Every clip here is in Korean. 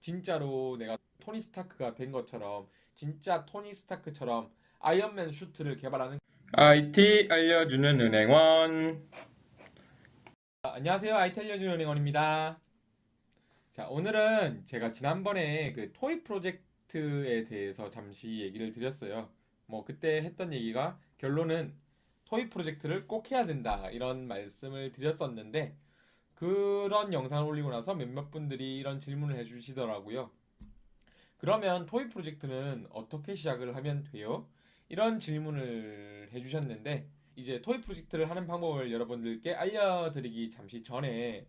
진짜로 내가 토니 스타크가 된 것처럼 진짜 토니 스타크처럼 아이언맨 슈트를 개발하는 IT 알려주는 은행원. 아, 안녕하세요. 아이텔 알려주는 은행원입니다. 자, 오늘은 제가 지난번에 그 토이 프로젝트에 대해서 잠시 얘기를 드렸어요. 뭐 그때 했던 얘기가 결론은 토이 프로젝트를 꼭 해야 된다 이런 말씀을 드렸었는데 그런 영상을 올리고 나서 몇몇 분들이 이런 질문을 해주시더라고요. 그러면 토이 프로젝트는 어떻게 시작을 하면 돼요? 이런 질문을 해주셨는데 이제 토이 프로젝트를 하는 방법을 여러분들께 알려드리기 잠시 전에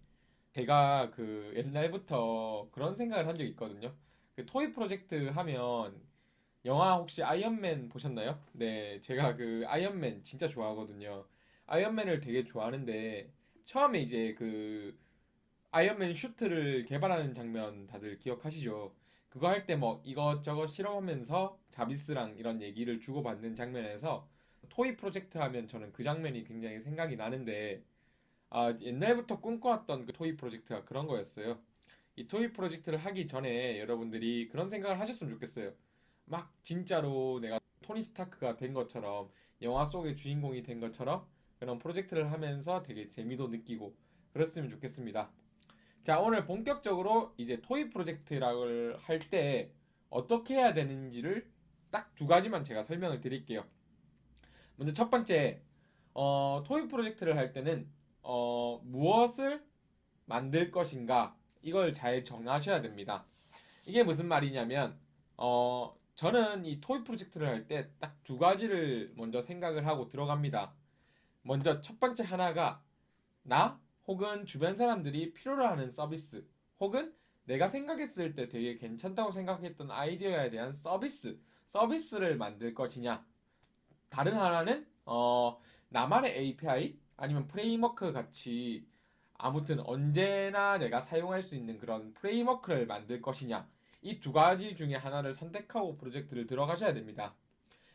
제가 그 옛날부터 그런 생각을 한 적이 있거든요. 그 토이 프로젝트 하면 영화 혹시 아이언맨 보셨나요? 네, 제가 그 아이언맨 진짜 좋아하거든요. 아이언맨을 되게 좋아하는데 처음에 이제 그 아이언맨 슈트를 개발하는 장면 다들 기억하시죠? 그거 할 때 뭐 이것저것 실험하면서 자비스랑 이런 얘기를 주고받는 장면에서 토이 프로젝트 하면 저는 그 장면이 굉장히 생각이 나는데 아, 옛날부터 꿈꿔왔던 그 토이 프로젝트가 그런 거였어요. 이 토이 프로젝트를 하기 전에 여러분들이 그런 생각을 하셨으면 좋겠어요. 막 진짜로 내가 토니 스타크가 된 것처럼 영화 속의 주인공이 된 것처럼 그런 프로젝트를 하면서 되게 재미도 느끼고 그랬으면 좋겠습니다. 자, 오늘 본격적으로 이제 토이 프로젝트를 할 때 어떻게 해야 되는지를 딱 두 가지만 제가 설명을 드릴게요. 먼저 첫 번째, 어, 토이 프로젝트를 할 때는 어, 무엇을 만들 것인가 이걸 잘 정하셔야 됩니다. 이게 무슨 말이냐면 어, 저는 이 토이 프로젝트를 할 때 딱 두 가지를 먼저 생각을 하고 들어갑니다. 먼저 첫 번째 하나가 나 혹은 주변 사람들이 필요로 하는 서비스 혹은 내가 생각했을 때 되게 괜찮다고 생각했던 아이디어에 대한 서비스 서비스를 만들 것이냐 다른 하나는 어, 나만의 API 아니면 프레임워크 같이 아무튼 언제나 내가 사용할 수 있는 그런 프레임워크를 만들 것이냐 이 두 가지 중에 하나를 선택하고 프로젝트를 들어가셔야 됩니다.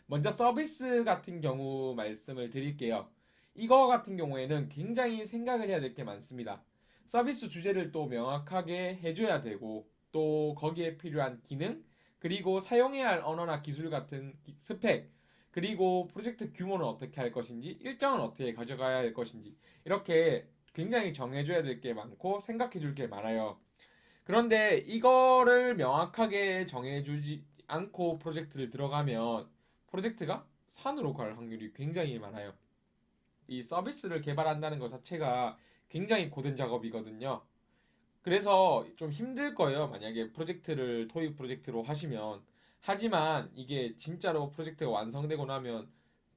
먼저 서비스 같은 경우 말씀을 드릴게요. 이거 같은 경우에는 굉장히 생각을 해야 될 게 많습니다. 서비스 주제를 또 명확하게 해줘야 되고 또 거기에 필요한 기능 그리고 사용해야 할 언어나 기술 같은 기- 스펙 그리고 프로젝트 규모는 어떻게 할 것인지 일정은 어떻게 가져가야 할 것인지 이렇게 굉장히 정해줘야 될 게 많고 생각해 줄 게 많아요. 그런데 이거를 명확하게 정해주지 않고 프로젝트를 들어가면 프로젝트가 산으로 갈 확률이 굉장히 많아요. 이 서비스를 개발한다는 것 자체가 굉장히 고된 작업이거든요. 그래서 좀 힘들 거예요. 만약에 프로젝트를 토익 프로젝트로 하시면. 하지만 이게 진짜로 프로젝트가 완성되고 나면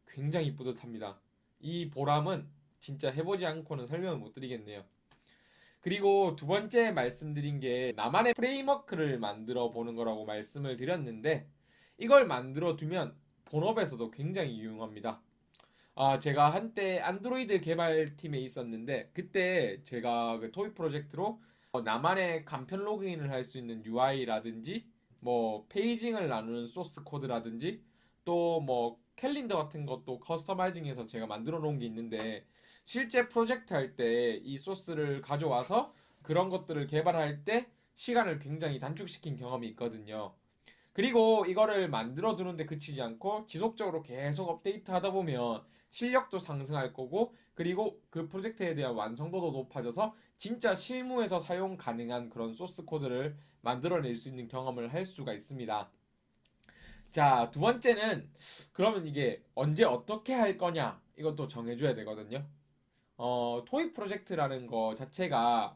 굉장히 뿌듯합니다. 이 보람은 진짜 해보지 않고는 설명을 못 드리겠네요. 그리고 두 번째 말씀드린 게 나만의 프레임워크를 만들어 보는 거라고 말씀을 드렸는데 이걸 만들어 두면 본업에서도 굉장히 유용합니다. 아, 제가 한때 안드로이드 개발팀에 있었는데 그때 제가 그 토이 프로젝트로 어, 나만의 간편 로그인을 할 수 있는 UI라든지 뭐 페이징을 나누는 소스 코드라든지 또 뭐 캘린더 같은 것도 커스터마이징해서 제가 만들어 놓은 게 있는데 실제 프로젝트 할 때 이 소스를 가져와서 그런 것들을 개발할 때 시간을 굉장히 단축시킨 경험이 있거든요. 그리고 이거를 만들어 두는데 그치지 않고 지속적으로 계속 업데이트 하다 보면 실력도 상승할 거고 그리고 그 프로젝트에 대한 완성도도 높아져서 진짜 실무에서 사용 가능한 그런 소스 코드를 만들어낼 수 있는 경험을 할 수가 있습니다. 자, 두 번째는 그러면 이게 언제 어떻게 할 거냐 이것도 정해줘야 되거든요. 어, 토익 프로젝트라는 거 자체가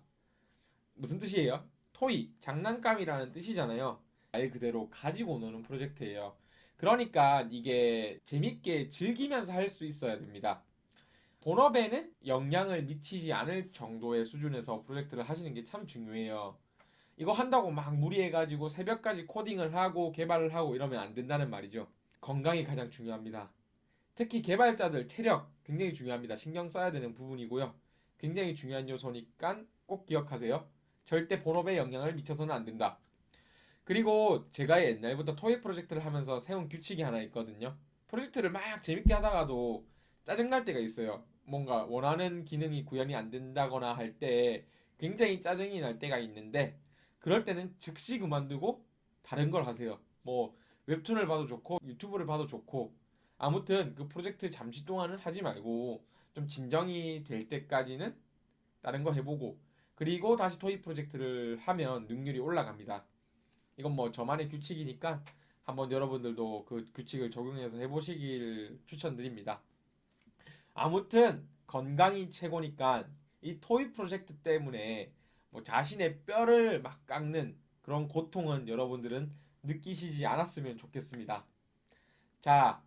무슨 뜻이에요? 토이, 장난감이라는 뜻이잖아요. 말 그대로 가지고 노는 프로젝트예요. 그러니까 이게 재밌게 즐기면서 할 수 있어야 됩니다. 본업에는 영향을 미치지 않을 정도의 수준에서 프로젝트를 하시는 게 참 중요해요. 이거 한다고 막 무리해가지고 새벽까지 코딩을 하고 개발을 하고 이러면 안 된다는 말이죠. 건강이 가장 중요합니다. 특히 개발자들 체력 굉장히 중요합니다. 신경 써야 되는 부분이고요. 굉장히 중요한 요소니까 꼭 기억하세요. 절대 본업에 영향을 미쳐서는 안 된다. 그리고 제가 옛날부터 토익 프로젝트를 하면서 세운 규칙이 하나 있거든요. 프로젝트를 막 재밌게 하다가도 짜증날 때가 있어요. 뭔가 원하는 기능이 구현이 안 된다거나 할 때 굉장히 짜증이 날 때가 있는데 그럴 때는 즉시 그만두고 다른 걸 하세요. 뭐 웹툰을 봐도 좋고 유튜브를 봐도 좋고 아무튼 그 프로젝트 잠시 동안은 하지 말고 좀 진정이 될 때까지는 다른 거 해보고 그리고 다시 토익 프로젝트를 하면 능률이 올라갑니다. 이건 뭐 저만의 규칙이니까 한번 여러분들도 그 규칙을 적용해서 해보시길 추천드립니다. 아무튼 건강이 최고니까 이 토익 프로젝트 때문에 뭐 자신의 뼈를 막 깎는 그런 고통은 여러분들은 느끼시지 않았으면 좋겠습니다. 자,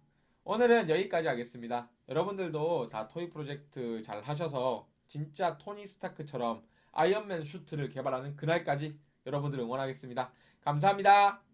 오늘은 여기까지 하겠습니다. 여러분들도 다 토익 프로젝트 잘 하셔서 진짜 토니 스타크처럼 아이언맨 슈트를 개발하는 그날까지 여러분들 응원하겠습니다. 감사합니다.